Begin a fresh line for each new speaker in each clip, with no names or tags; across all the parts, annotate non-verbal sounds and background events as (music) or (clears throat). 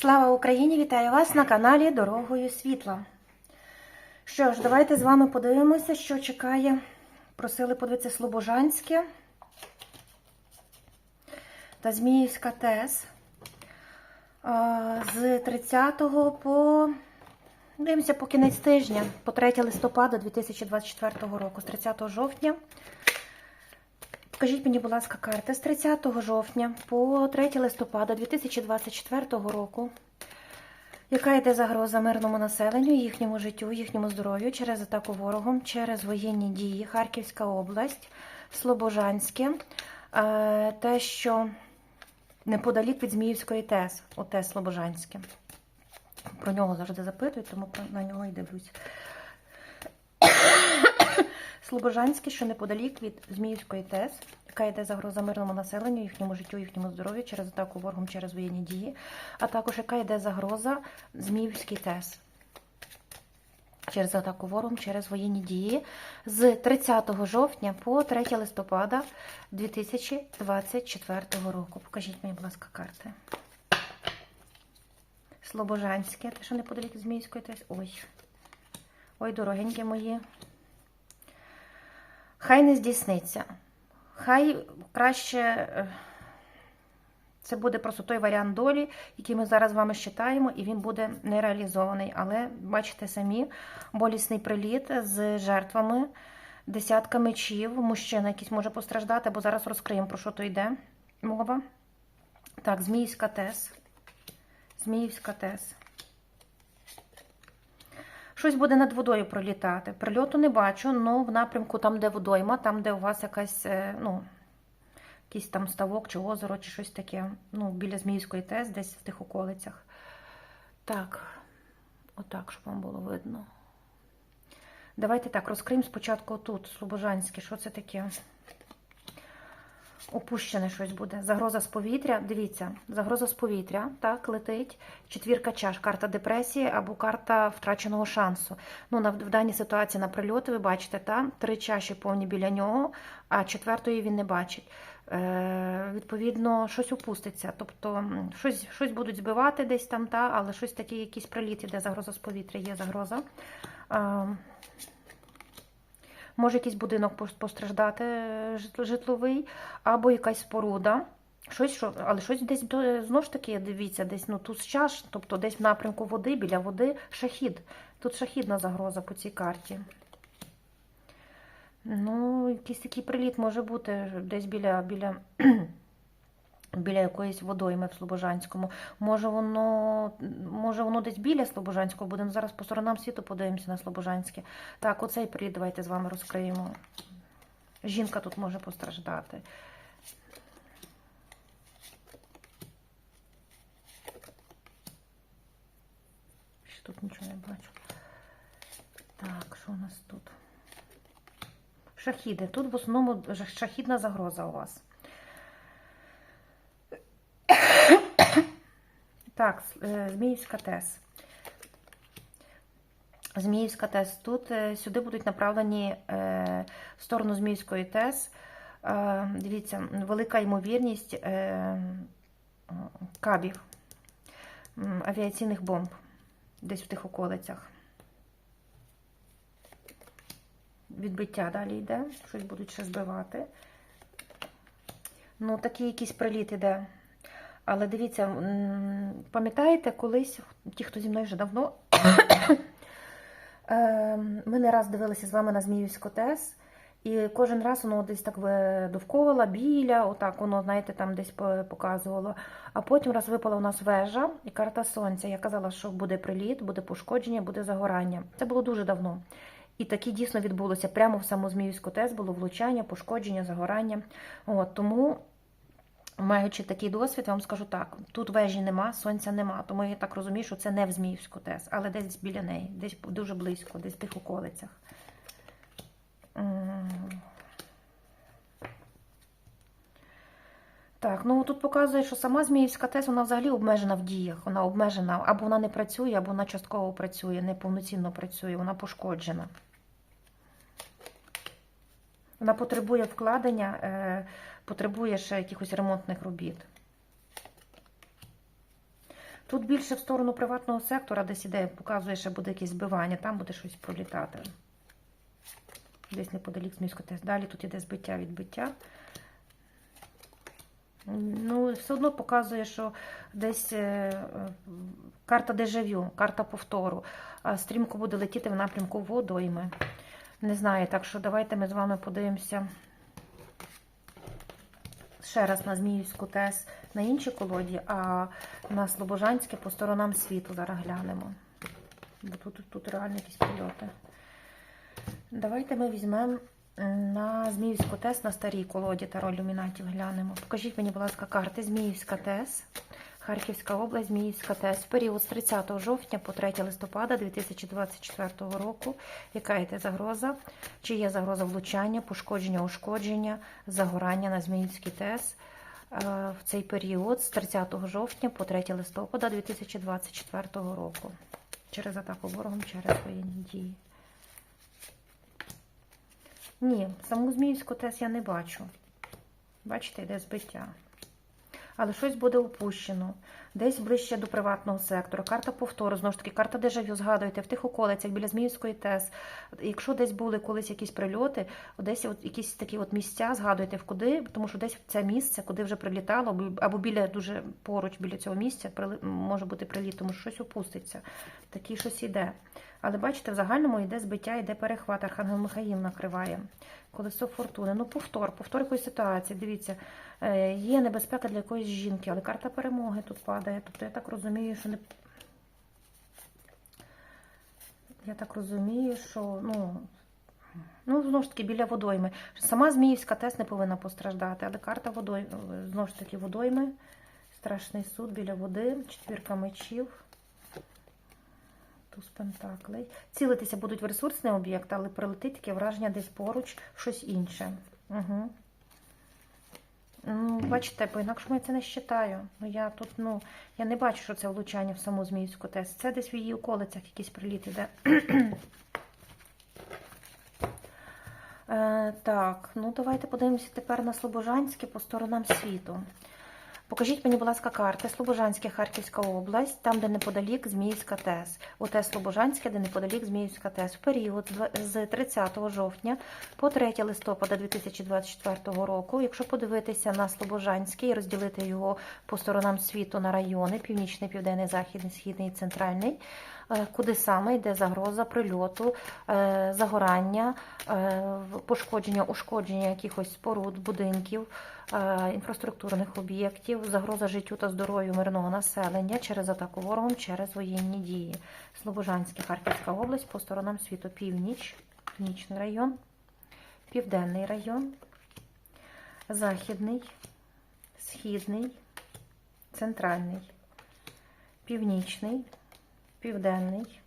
Слава Україні! Вітаю вас на каналі Дорогою Світла. Що ж, давайте з вами подивимося, що чекає. Просили подивитися Слобожанське та Зміївська ТЕС. З 30 по дивимося по кінець тижня, по 3 листопада 2024 року, з 30 жовтня. Покажіть мені, будь ласка, карти з 30 жовтня по 3 листопада 2024 року. Яка йде загроза мирному населенню, їхньому життю, їхньому здоров'ю через атаку ворогом, через воєнні дії, Харківська область, Слобожанське, е, те, що неподалік від Зміївської ТЕС, ОТЕС Слобожанське. Про нього завжди запитують, тому на нього і дивлюсь. Слобожанське, що неподалік від Зміївської ТЕС, яка йде загроза мирному населенню, їхньому життю, їхньому здоров'ю через атаку ворогом через воєнні дії, а також яка йде загроза Зміївській ТЕС. Через атаку ворогом через воєнні дії з 30 жовтня по 3 листопада 2024 року. Покажіть мені, будь ласка, карти. Слобожанське, те, що неподалік Зміївської ТЕС. Ой. Ой, дорогенькі мої. Хай не здійсниться. Хай краще е, це буде просто той варіант долі, який ми зараз з вами читаємо, і він буде не реалізований. Але бачите самі, болісний приліт з жертвами, десятка мечів, мужчина якийсь може постраждати, бо зараз розкриємо, про що то йде мова. Так, Зміївська ТЕС. Зміївська ТЕС. Щось буде над водою пролітати. Прильоту не бачу, але в напрямку там, де водойма, там, де у вас якась, е, ну, якийсь там ставок чи озеро, чи щось таке. Ну, біля Зміївської ТЕС, десь в тих околицях. Так, отак, щоб вам було видно. Давайте так, розкриємо спочатку тут, Слобожанське. Що це таке? Опущене щось буде. Загроза з повітря. Дивіться, загроза з повітря, так, летить. Четвірка чаш, карта депресії або карта втраченого шансу. Ну, на, в даній ситуації на прильоти, ви бачите, та, три чаші повні біля нього, а четвертої він не бачить. Е, відповідно, щось опуститься. Тобто щось, щось будуть збивати десь там, та, але щось таке, якийсь приліт іде, загроза з повітря, є загроза. Е, Може якийсь будинок постраждати е, житловий, або якась споруда. Щось, що, але щось десь знову ж таки, дивіться, десь ну тут чаш, тобто десь в напрямку води, біля води шахід. Тут шахідна загроза по цій карті. Ну, якийсь такий приліт може бути десь біля, біля, біля якоїсь водойми в Слобожанському. Може воно, може воно десь біля Слобожанського буде. Ну, Зараз по сторонам світу подивимося на Слобожанське. Так, оцей приліт давайте з вами розкриємо. Жінка тут може постраждати. Ще тут нічого не бачу. Так, що у нас тут? Шахіди. Тут в основному шахідна загроза у вас. Так, е, Зміївська ТЕС. Зміївська ТЕС. Тут е, сюди будуть направлені е, в сторону Зміївської ТЕС. Дивіться, велика ймовірність е, кабів, авіаційних бомб десь в тих околицях. Відбиття далі йде, щось будуть ще збивати. Ну, такий якийсь приліт іде. Але дивіться, пам'ятаєте, колись, ті, хто зі мною вже давно, (coughs) е, ми не раз дивилися з вами на Зміївську ТЕС, і кожен раз воно десь так довкола, біля, отак воно, знаєте, там десь показувало. А потім раз випала у нас вежа і карта сонця. Я казала, що буде приліт, буде пошкодження, буде загорання. Це було дуже давно. І таке дійсно відбулося. Прямо в саму Зміївську ТЕС було влучання, пошкодження, загорання. От, тому Маючи такий досвід, вам скажу так: тут вежі нема, сонця нема. Тому я так розумію, що це не в Зміївську ТЕС, але десь біля неї, десь дуже близько, десь в тих околицях. Так, ну тут показує, що сама Зміївська ТЕС вона взагалі обмежена в діях. Вона обмежена, або вона не працює, або вона частково працює, неповноцінно працює, вона пошкоджена. Вона потребує вкладення, е, потребує ще якихось ремонтних робіт. Тут більше в сторону приватного сектора, десь іде, показує, що буде якесь збивання, там буде щось пролітати. Десь неподалік Зміївського ТЕС. Далі тут іде збиття відбиття. Ну, все одно показує, що десь е, карта дежавю, карта повтору. Стрімко буде летіти в напрямку водойми. Не знаю, так що давайте ми з вами подивимося ще раз на Зміївську ТЕС на іншій колоді, а на Слобожанське по сторонам світу зараз глянемо. Бо тут, тут реально якісь прильоти. Давайте ми візьмемо на Зміївську ТЕС на старій колоді Таро Люмінатів глянемо. Покажіть мені, будь ласка, карти Зміївська ТЕС, Харківська область, Зміївська ТЕС. В період з 30 жовтня по 3 листопада 2024 року. Яка йде загроза? Чи є загроза влучання, пошкодження, ушкодження, загорання на Зміївській ТЕС? е, В цей період з 30 жовтня по 3 листопада 2024 року через атаку ворогом, через воєнні дії. Ні, саму Зміївську ТЕС я не бачу. Бачите, йде збиття. Але щось буде упущено. Десь ближче до приватного сектору. Карта повтору, знову ж таки, карта дежавю, згадуйте, в тих околицях біля Зміївської ТЕС. Якщо десь були колись якісь прильоти, десь от якісь такі от місця, згадуйте в куди, тому що десь це місце, куди вже прилітало, або- біля дуже поруч біля цього місця може бути приліт, тому що щось опуститься. Такі щось іде. Але бачите, в загальному йде збиття, йде перехват. Архангел Михаїл накриває. Колесо фортуни. Ну, повтор, повтор якоїсь ситуації. Дивіться, є небезпека для якоїсь жінки, але карта перемоги тут падає. Тобто я так розумію, що не. Я так розумію, що ну. Ну, знову ж таки, біля водойми. Сама Зміївська теж не повинна постраждати, але карта водойми, знову ж таки, водойми. Страшний суд біля води, четвірка мечів. Туз пентаклей. Цілитися будуть в ресурсний об'єкт, але прилетить таке враження десь поруч щось інше. Угу. Ну, бачите, бо інакше я це не вважаю. Ну, я тут, ну, я не бачу, що це влучання в саму Зміївську ТЕС. Це десь в її околицях якісь приліти, іде. Е, так, ну давайте подивимося тепер на Слобожанське по сторонам світу. Покажіть мені, будь ласка, карти. Слобожанське, Харківська область, там, де неподалік Зміївська ТЕС. Оте Слобожанське, де неподалік Зміївська ТЕС. В період з 30 жовтня по 3 листопада 2024 року. Якщо подивитися на Слобожанське і розділити його по сторонам світу на райони: північний, південний, західний, східний і центральний. е, Куди саме йде загроза прильоту, е, загорання, е, пошкодження, ушкодження якихось споруд, будинків, інфраструктурних об'єктів, загроза життю та здоров'ю мирного населення через атаку ворогом, через воєнні дії. Слобожанська, Харківська область по сторонам світу. Північ, північний район, південний район, західний, східний, центральний, північний, південний,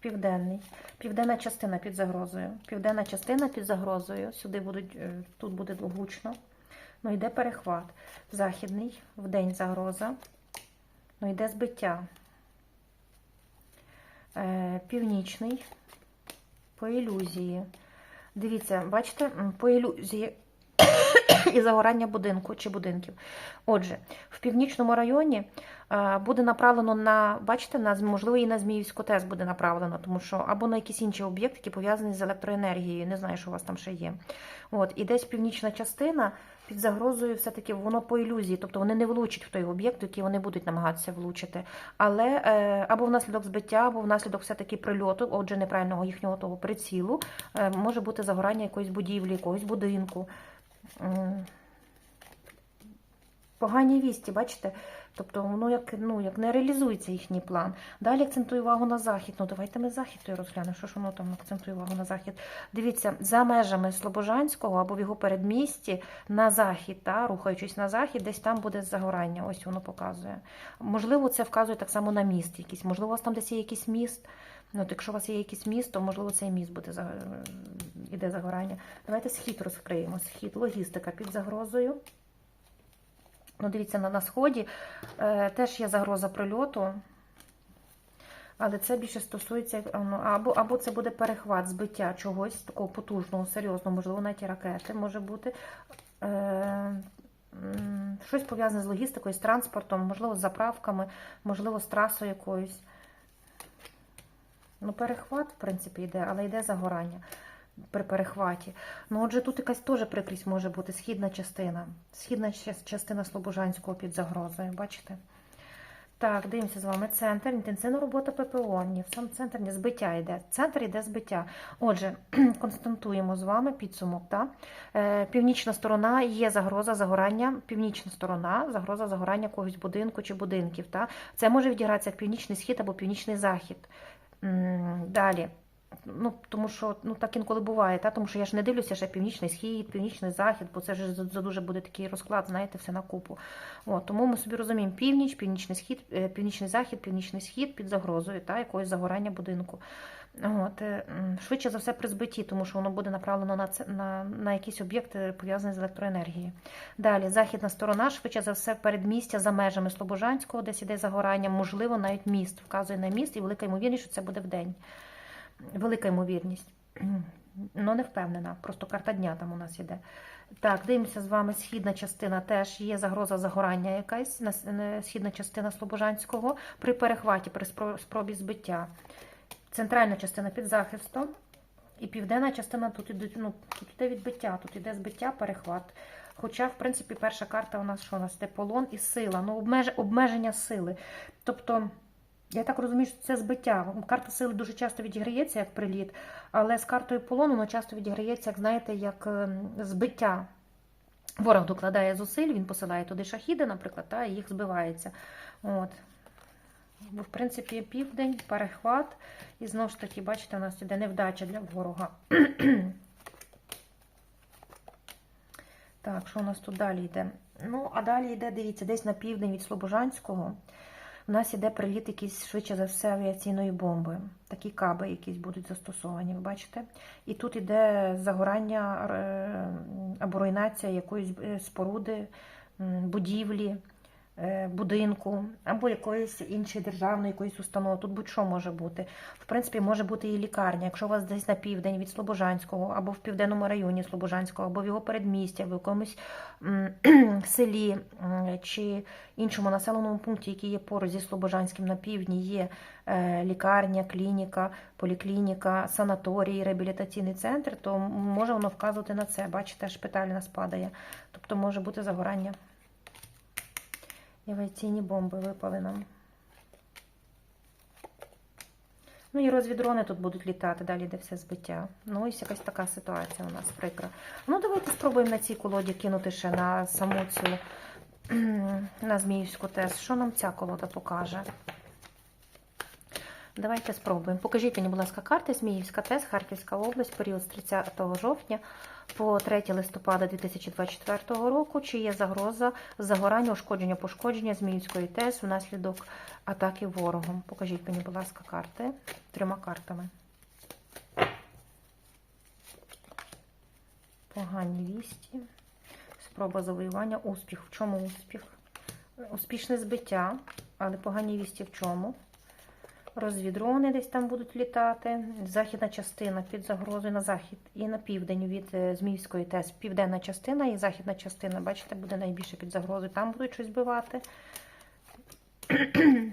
південний, південна частина під загрозою. Південна частина під загрозою. Сюди будуть, е, тут буде гучно. Ну, йде перехват. Західний, вдень загроза. Ну, йде збиття. Е, Північний, по ілюзії. Дивіться, бачите, по ілюзії (coughs) і загорання будинку чи будинків. Отже, в північному районі буде направлено на, бачите, на можливо, і на Зміївську ТЕС буде направлено, тому що або на якийсь інший об'єкт, який пов'язаний з електроенергією. Не знаю, що у вас там ще є. От, і десь північна частина під загрозою все-таки воно по ілюзії, тобто вони не влучать в той об'єкт, який вони будуть намагатися влучити. Але е, або внаслідок збиття, або внаслідок все-таки прильоту, отже, неправильного їхнього того прицілу, е, може бути загорання якоїсь будівлі, якогось будинку. Погані вісті, бачите? Тобто, воно як, ну, як не реалізується їхній план. Далі акцентую увагу на захід. Ну, давайте ми захід розглянемо. Що ж воно там акцентує увагу на захід? Дивіться, за межами Слобожанського або в його передмісті на захід, та, рухаючись на захід, десь там буде загорання. Ось воно показує. Можливо, це вказує так само на міст якийсь. Можливо, у вас там десь є якийсь міст. Ну, от якщо у вас є якийсь міст, то можливо цей міст буде за... іде загорання. Давайте схід розкриємо. Схід, логістика під загрозою. Ну, дивіться, на, на сході е, теж є загроза прильоту. Але це більше стосується е, ну, або, або це буде перехват, збиття чогось такого потужного, серйозного, можливо, навіть ракети може бути. Е, щось пов'язане з логістикою, з транспортом, можливо, з заправками, можливо, з трасою якоюсь. Ну, перехват, в принципі, йде, але йде загорання при перехваті. Ну, отже, тут якась теж прикрість може бути східна частина. Східна частина Слобожанського під загрозою, бачите? Так, дивимося з вами. Центр, інтенсивна робота ППО. Ні, в сам центр не збиття йде. Центр йде збиття. Отже, (clears throat) констатуємо з вами підсумок. Так? Е, північна сторона є загроза загорання. Північна сторона загроза загорання когось будинку чи будинків. Так? Це може відігратися як північний схід або північний захід. Далі. Ну, тому що ну так інколи буває, та? тому що я ж не дивлюся ще північний схід, північний захід, бо це ж за дуже буде такий розклад, знаєте, все на купу. От, тому ми собі розуміємо північ, північний схід, е, північний захід, північний схід під загрозою, та, якогось загорання будинку. От, е, швидше за все при збитті, тому що воно буде направлено на, це, на, на якісь об'єкти, пов'язані з електроенергією. Далі, західна сторона, швидше за все, передмістя за межами Слобожанського, десь іде загорання, можливо, навіть міст, вказує на міст, і велика ймовірність, що це буде вдень. Велика ймовірність. (clears throat) Ну, не впевнена, просто карта дня там у нас іде. Так, дивимося з вами східна частина теж є загроза загорання якась, східна частина Слобожанського при перехваті, при спробі збиття. Центральна частина під захистом. І південна частина тут іде, ну, тут іде відбиття, тут іде збиття, перехват. Хоча, в принципі, перша карта у нас що у нас іде полон і сила, ну обмеж, обмеження сили. Тобто, я так розумію, що це збиття. Карта сили дуже часто відіграється як приліт, але з картою полону вона часто відіграється, як знаєте, як ем, збиття. Ворог докладає зусиль, він посилає туди шахіди, наприклад, та, їх збивається. От. Бо, в принципі, південь, перехват. І знову ж таки, бачите, у нас іде невдача для ворога. так, що у нас тут далі йде? Ну, а далі йде, дивіться, десь на південь від Слобожанського. У нас іде приліт якийсь, швидше за все, авіаційної бомби. Такі каби якісь будуть застосовані, ви бачите? І тут іде загорання е, або руйнація якоїсь е, споруди, будівлі, будинку, або якоїсь іншої державної якоїсь установи. Тут будь-що може бути. В принципі, може бути і лікарня. Якщо у вас десь на південь від Слобожанського, або в південному районі Слобожанського, або в його передмісті, в якомусь (clears throat) селі чи іншому населеному пункті, який є поруч зі Слобожанським на півдні, є е, лікарня, клініка, поліклініка, санаторій, реабілітаційний центр, то може воно вказувати на це. Бачите, шпиталь нас падає. Тобто може бути загорання. Авіаційні бомби випали нам. Ну і розвідрони тут будуть літати, далі де все збиття. Ну, ось якась така ситуація у нас прикра. Ну, давайте спробуємо на цій колоді кинути ще на саму цю на Зміївську тест. Що нам ця колода покаже? Давайте спробуємо. Покажіть мені, будь ласка, карти Зміївська ТЕС, Харківська область, період з 30 жовтня по 3 листопада 2024 року. Чи є загроза загорання, ушкодження, пошкодження Зміївської ТЕС внаслідок атаки ворогом? Покажіть мені, будь ласка, карти трьома картами. Погані вісті. Спроба завоювання, успіх. В чому успіх? Успішне збиття, але погані вісті в чому? Розвідрони десь там будуть літати. Західна частина під загрозою на захід і на південь від е, Зміївської ТЕС. Південна частина і західна частина, бачите, буде найбільше під загрозою. Там будуть щось бивати. (clears throat)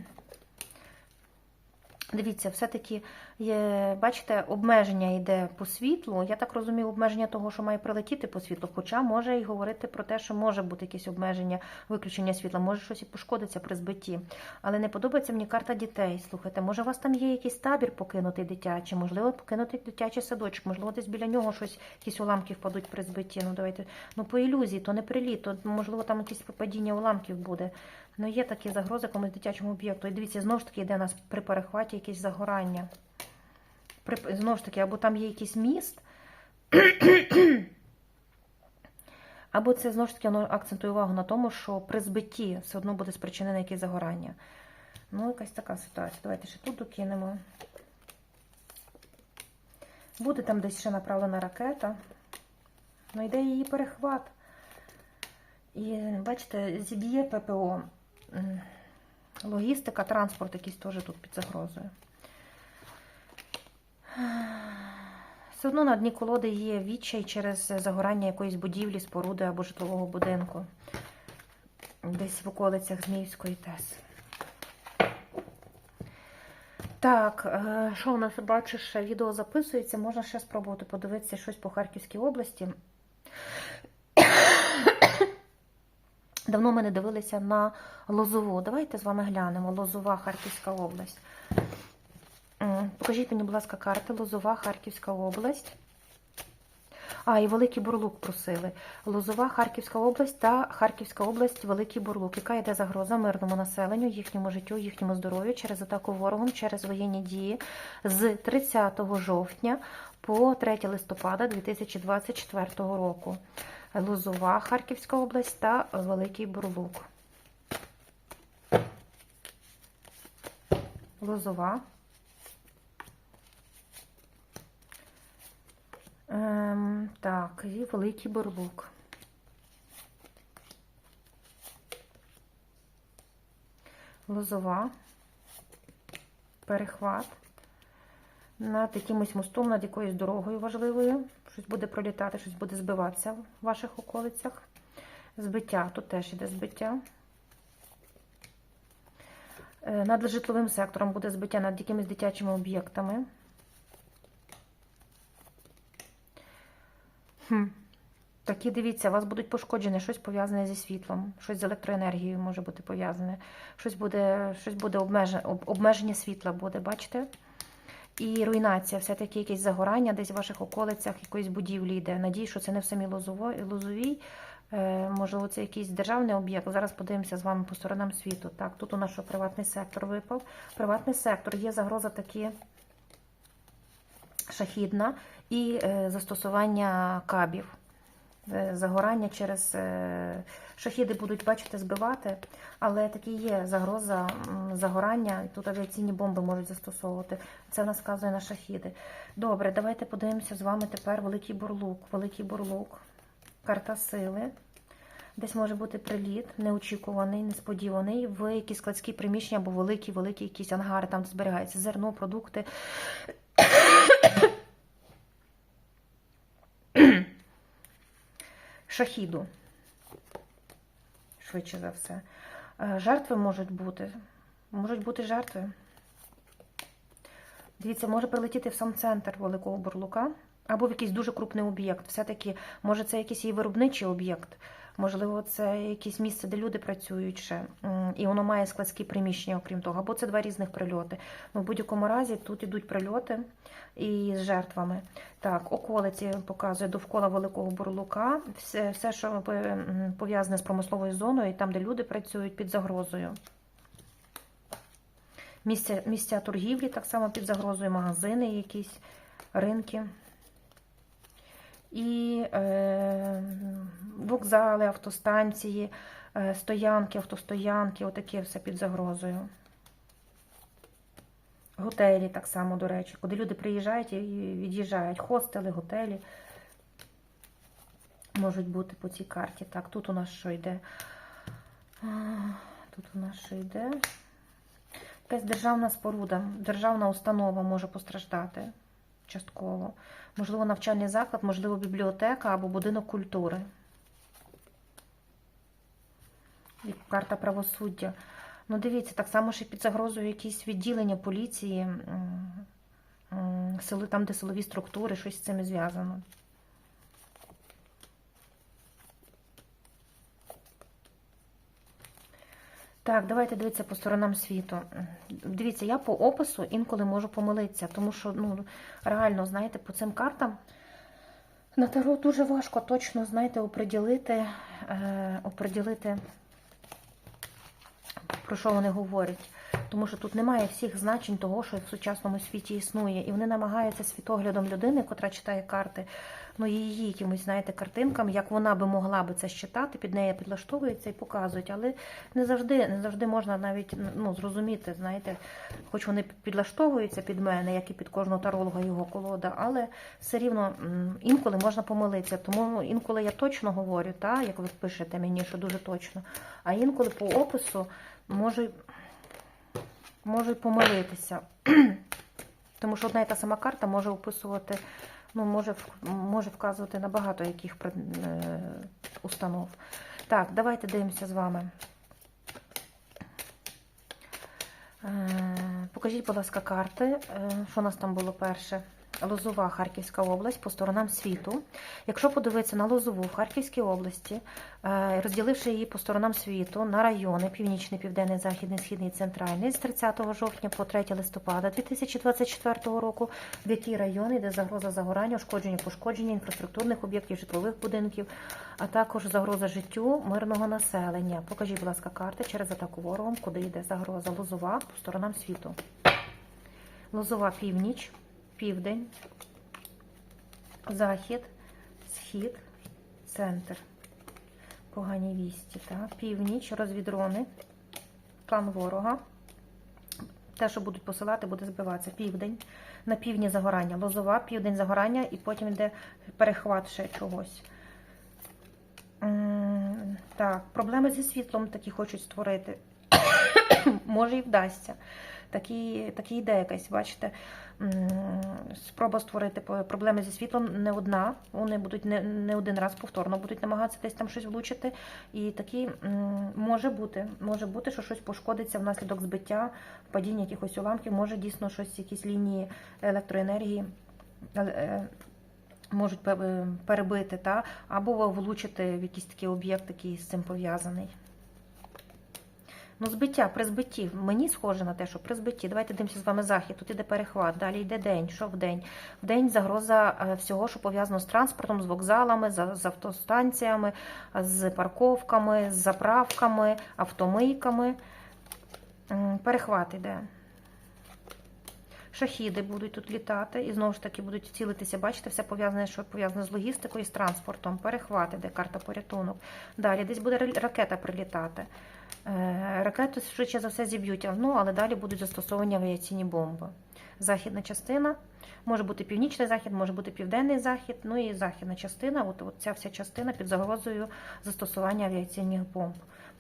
Дивіться, все-таки є, бачите, обмеження йде по світлу. Я так розумію, обмеження того, що має прилетіти по світлу. Хоча може і говорити про те, що може бути якесь обмеження виключення світла, може щось і пошкодиться при збитті. Але не подобається мені карта дітей. Слухайте, може, у вас там є якийсь табір покинутий дитячий, можливо, покинутий дитячий садочок, можливо, десь біля нього щось, якісь уламки впадуть при збитті. Ну, давайте, ну по ілюзії, то не приліт, то можливо там якесь падіння уламків буде. Ну, є такі загрози комусь дитячому об'єкту. І дивіться, знову ж таки йде у нас при перехваті якесь загорання. Знову ж таки, або там є якийсь міст, (clears throat) або це знову ж таки воно акцентує увагу на тому, що при збитті все одно буде спричинене якесь загорання. Ну, якась така ситуація. Давайте ще тут докинемо. Буде там десь ще направлена ракета. Ну, йде її перехват. І бачите, зіб'є ППО. Логістика, транспорт якийсь теж тут під загрозою. Все одно на дні колоди є відчай через загорання якоїсь будівлі, споруди або житлового будинку. десь в околицях Зміївської ТЕС. Так, е, що в нас бачиш, відео записується, можна ще спробувати подивитися щось по Харківській області. Давно ми не дивилися на Лозову. Давайте з вами глянемо. Лозова, Харківська область. М, Покажіть мені, будь ласка, карти. Лозова, Харківська область. А, і Великий Бурлук просили. Лозова, Харківська область та Харківська область, Великий Бурлук. Яка йде загроза мирному населенню, їхньому життю, їхньому здоров'ю через атаку ворогом, через воєнні дії з 30 жовтня по 3 листопада 2024 року. Лозова, Харківська область та Великий Бурлук. Лозова. Ем, так, і Великий Бурлук. Лозова. Перехват. Над якимось мостом, над якоюсь дорогою важливою. Щось буде пролітати, щось буде збиватися в ваших околицях. Збиття, тут теж іде збиття. Е, Над житловим сектором буде збиття над якимись дитячими об'єктами. Хм. Такі, дивіться, у вас будуть пошкоджені щось пов'язане зі світлом, щось з електроенергією може бути пов'язане, щось буде, щось буде обмеження, обмеження світла буде, бачите? І руйнація, все-таки якесь загорання десь в ваших околицях, якоїсь будівлі йде. Надію, що це не в самій Лозовій. Е, можливо, це якийсь державний об'єкт. Зараз подивимося з вами по сторонам світу. Так, тут у нас приватний сектор випав. Приватний сектор є загроза такі шахідна і е, застосування кабів. Е, Загорання через е, шахіди будуть, бачите, збивати, але такі є загроза загорання. Тут авіаційні бомби можуть застосовувати. Це нас вказує на шахіди. Добре, давайте подивимося з вами тепер Великий Бурлук. Великий Бурлук, карта сили. Десь може бути приліт, неочікуваний, несподіваний, в якісь складські приміщення або великі-великі якісь ангари, там де зберігається зерно, продукти. Шахіду. Швидше за все. Е, Жертви можуть бути. Можуть бути жертви. Дивіться, може прилетіти в сам центр Великого Бурлука або в якийсь дуже крупний об'єкт. Все-таки, може, це якийсь і виробничий об'єкт, можливо, це якесь місце, де люди працюють ще, і воно має складські приміщення, окрім того, або це два різних прильоти. Ну, в будь-якому разі тут ідуть прильоти і з жертвами. Так, околиці показує довкола Великого Бурлука, все, все що пов'язане з промисловою зоною, там, де люди працюють під загрозою. Місця, місця торгівлі так само під загрозою, магазини якісь, ринки. І е, вокзали, автостанції, е, стоянки, автостоянки, отаке все під загрозою. Готелі так само, до речі, куди люди приїжджають і від'їжджають. Хостели, готелі можуть бути по цій карті. Так, тут у нас що йде? Тут у нас що йде? Якась державна споруда, державна установа може постраждати частково. Можливо, навчальний заклад, можливо, бібліотека або будинок культури. І карта правосуддя. Ну, дивіться, так само ще під загрозою якісь відділення поліції, там, де силові структури, щось з цим зв'язано. Так, давайте дивитися по сторонам світу. Дивіться, я по опису інколи можу помилитися, тому що ну, реально, знаєте, по цим картам на таро дуже важко точно, знаєте, оприділити, е, оприділити, про що вони говорять. Тому що тут немає всіх значень того, що в сучасному світі існує. І вони намагаються світоглядом людини, котра читає карти, ну її якимось, знаєте, картинкам, як вона би могла би це считати, під неї підлаштовуються і показують. Але не завжди, не завжди можна навіть ну, зрозуміти, знаєте, хоч вони підлаштовуються під мене, як і під кожного таролога його колода, але все рівно інколи можна помилитися. Тому інколи я точно говорю, та, як ви пишете мені, що дуже точно, а інколи по опису можу, можуть помилитися. (clears throat) Тому що одна і та сама карта може описувати, ну, може може вказувати на багато яких е, установ. Так, давайте дивимося з вами. Е, покажіть, будь ласка, карти, е, що у нас там було перше. Лозова Харківська область по сторонам світу. Якщо подивитися на Лозову в Харківській області, е, розділивши її по сторонам світу на райони Північний, Південний, Західний, Східний, Центральний з 30 жовтня по 3 листопада 2024 року, в які райони йде загроза загорання, ушкодження, пошкодження інфраструктурних об'єктів, житлових будинків, а також загроза життю мирного населення. Покажіть, будь ласка, карти через атаку ворогом, куди йде загроза Лозова по сторонам світу. Лозова північ, південь, захід, схід, центр. Погані вісті. Так? Північ, розвідрони, план ворога. Те, що будуть посилати, буде збиватися. Південь. На півдні загорання. Лозова, південь загорання, і потім йде перехват ще чогось. Так, проблеми зі світлом такі хочуть створити. (coughs) Може і вдасться. Такі, такі йде якась, бачите, спроба створити проблеми зі світлом не одна. Вони будуть не, не один раз повторно будуть намагатися десь там щось влучити. І такі може бути, може бути, що щось пошкодиться внаслідок збиття, падіння якихось уламків, може дійсно щось, якісь лінії електроенергії. е, е, Можуть перебити, та? або влучити в якийсь такий об'єкт, який з цим пов'язаний. Ну, збиття, при збитті. Мені схоже на те, що при збитті. Давайте дивимося з вами захід. Тут іде перехват, далі йде день. Що в день? В день загроза е, всього, що пов'язано з транспортом, з вокзалами, з, автостанціями, з парковками, з заправками, автомийками. Перехват іде. Шахіди будуть тут літати і знову ж таки будуть цілитися. Бачите, все пов'язане, що пов'язане з логістикою, з транспортом. Перехват іде, карта порятунок. Далі десь буде ракета прилітати. Е, Ракету швидше за все зіб'ють, ну але далі будуть застосовані авіаційні бомби. Західна частина, може бути північний захід, може бути південний захід, ну і західна частина. От, от ця вся частина під загрозою застосування авіаційних бомб.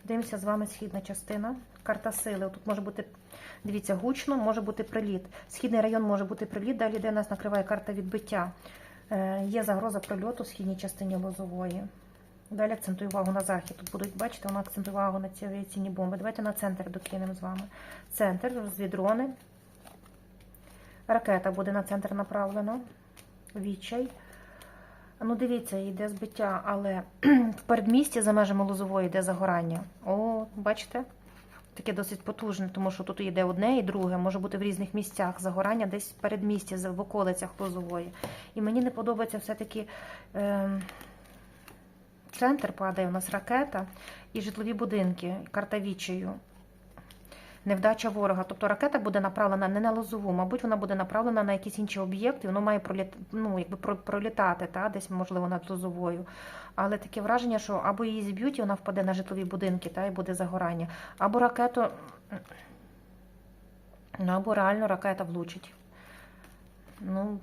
Дивимося з вами східна частина. Карта сили. Тут може бути, дивіться, гучно, може бути приліт. Східний район може бути приліт, далі де нас накриває карта відбиття. Е, Є загроза прильоту в східній частині Лозової. Далі акцентую увагу на захід. Будуть, бачите, вона акцентує увагу на ці авіаційні бомби. Давайте на центр докинемо з вами. Центр, розвідрони. Ракета буде на центр направлена. Відчай. Ну, дивіться, йде збиття, але (clears throat) в передмісті за межами Лозової йде загорання. О, бачите? Таке досить потужне, тому що тут йде одне і друге, може бути в різних місцях загорання, десь в передмісті, в околицях Лозової. І мені не подобається все-таки. Е центр падає у нас ракета і житлові будинки, карта відчаю. Невдача ворога. Тобто ракета буде направлена не на лозову, мабуть, вона буде направлена на якісь інші об'єкти, воно має проліт... ну, якби пролітати, та, десь, можливо, над лозовою. Але таке враження, що або її зб'ють, і вона впаде на житлові будинки, та, і буде загорання, або ракету. Ну, або реально ракета влучить. Ну,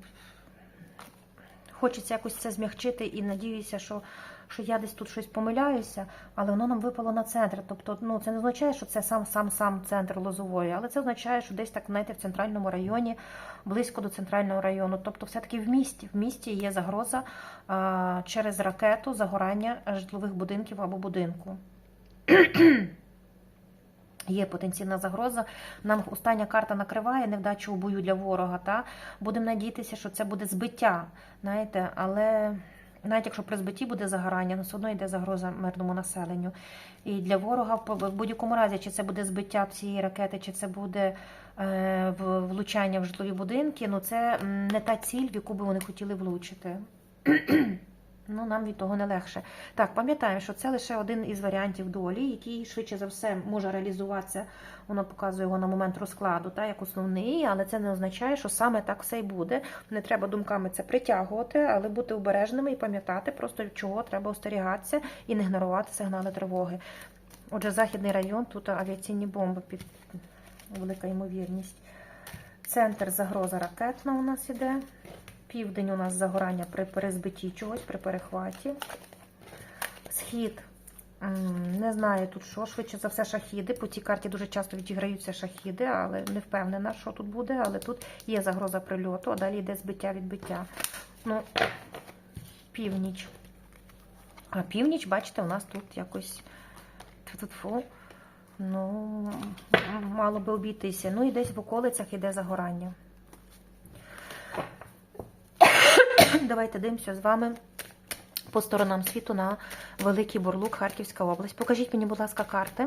хочеться якось це змягчити і надіюся, що, що я десь тут щось помиляюся, але воно нам випало на центр. Тобто, ну це не означає, що це сам сам сам центр Лозової, але це означає, що десь так знаєте, в центральному районі, близько до центрального району. Тобто, все-таки в місті. В місті є загроза а, через ракету загорання житлових будинків або будинку. (clears throat) Є потенційна загроза. Нам остання карта накриває невдачу у бою для ворога. Будемо надіятися, що це буде збиття. Знаєте, але навіть якщо при збитті буде загорання, ну все одно йде загроза мирному населенню. І для ворога в будь-якому разі, чи це буде збиття цієї ракети, чи це буде е, влучання в житлові будинки, ну це не та ціль, в яку би вони хотіли влучити. Ну, нам від того не легше. Так, пам'ятаємо, що це лише один із варіантів долі, який швидше за все може реалізуватися. Воно показує його на момент розкладу, та, як основний, але це не означає, що саме так все й буде. Не треба думками це притягувати, але бути обережними і пам'ятати, просто чого треба остерігатися і не ігнорувати сигнали тривоги. Отже, західний район, тут авіаційні бомби під велика ймовірність. Центр загроза ракетна у нас іде. Південь у нас загорання при перезбитті чогось, при перехваті. Схід. Не знаю тут що, швидше за все шахіди. По цій карті дуже часто відіграються шахіди, але не впевнена, що тут буде. Але тут є загроза прильоту, а далі йде збиття відбиття. Ну, північ. А північ, бачите, у нас тут якось. Тьфу-тьфу-тьфу. Ну, мало би обійтися. Ну і десь в околицях іде загорання. Давайте дивимося з вами по сторонам світу на Великий Бурлук, Харківська область. Покажіть мені, будь ласка, карти.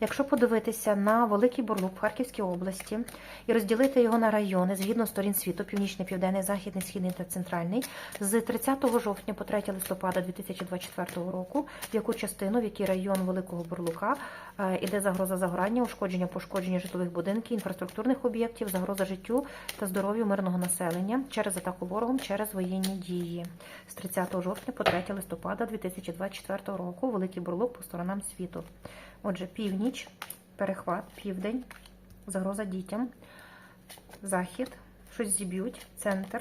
Якщо подивитися на Великий Бурлук в Харківській області і розділити його на райони згідно сторін світу, північний, південний, західний, східний та центральний, з 30 жовтня по 3 листопада 2024 року, в яку частину, в який район Великого Бурлука е, іде загроза загорання, ушкодження, пошкодження житлових будинків, інфраструктурних об'єктів, загроза життю та здоров'ю мирного населення через атаку ворогом, через воєнні дії. З 30 жовтня по 3 листопада 2024 року Великий Бурлук по сторонам світу. Отже, північ, перехват, південь, загроза дітям, захід, щось зіб'ють, центр,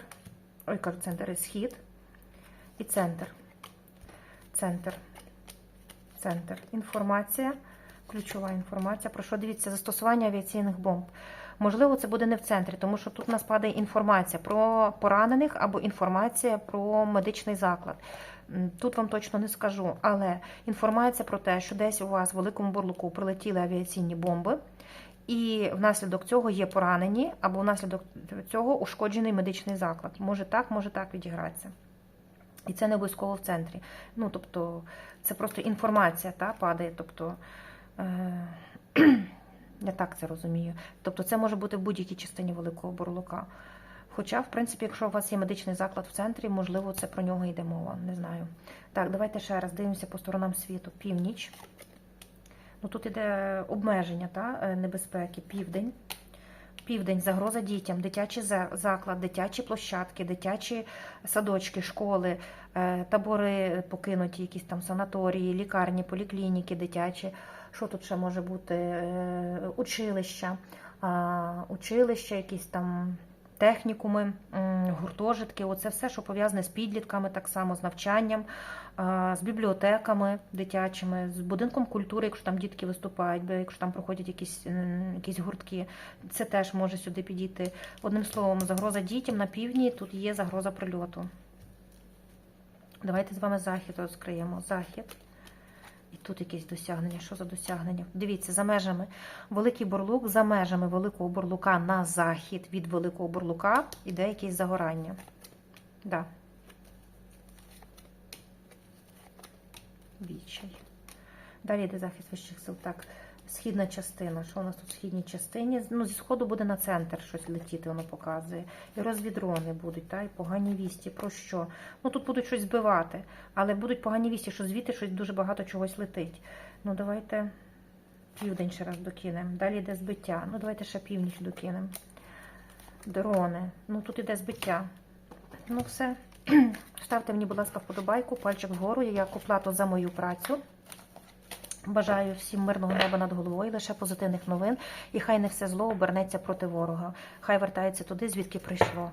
ой, кажу, центр, і схід і центр. Центр. Центр. Інформація, ключова інформація. Про що дивіться? Застосування авіаційних бомб. Можливо, це буде не в центрі, тому що тут у нас падає інформація про поранених або інформація про медичний заклад. Тут вам точно не скажу, але інформація про те, що десь у вас в великому бурлуку прилетіли авіаційні бомби, і внаслідок цього є поранені, або внаслідок цього ушкоджений медичний заклад. Може так, може так відігратися. І це не обов'язково в центрі. Ну, тобто, це просто інформація та, падає. Тобто, е- (clears throat) я так це розумію. Тобто, це може бути в будь-якій частині великого бурлука. Хоча, в принципі, якщо у вас є медичний заклад в центрі, можливо, це про нього йде мова. Не знаю. Так, давайте ще раз дивимося по сторонам світу. Північ. Ну, тут іде обмеження та, е, небезпеки. Південь. Південь, загроза дітям, дитячий заклад, дитячі площадки, дитячі садочки, школи, е, табори покинуті, якісь там санаторії, лікарні, поліклініки дитячі. Що тут ще може бути? Е, Училища, училища, якісь там технікуми, гуртожитки. Оце все, що пов'язане з підлітками, так само з навчанням, з бібліотеками дитячими, з будинком культури, якщо там дітки виступають, якщо там проходять якісь, якісь гуртки, це теж може сюди підійти. Одним словом, загроза дітям на півдні, тут є загроза прильоту. Давайте з вами захід розкриємо. Захід. І тут якісь досягнення. Що за досягнення? Дивіться, за межами Великий Бурлук, за межами Великого Бурлука на захід від Великого Бурлука іде якесь загорання. Да. Вічай. Далі йде захист вищих сил. Так, східна частина. Що у нас тут в східній частині? Ну, зі сходу буде на центр щось летіти, воно показує. І розвідрони будуть, та, і погані вісті. Про що? Ну тут будуть щось збивати, але будуть погані вісті, що звідти щось дуже багато чогось летить. Ну, давайте південь ще раз докинемо. Далі йде збиття. Ну, давайте ще північ докинемо. Дрони. Ну, тут іде збиття. Ну, все. (clears throat) Ставте мені, будь ласка, вподобайку, пальчик вгору, як оплату за мою працю. Бажаю всім мирного неба над головою, лише позитивних новин, і хай не все зло обернеться проти ворога. Хай вертається туди, звідки прийшло.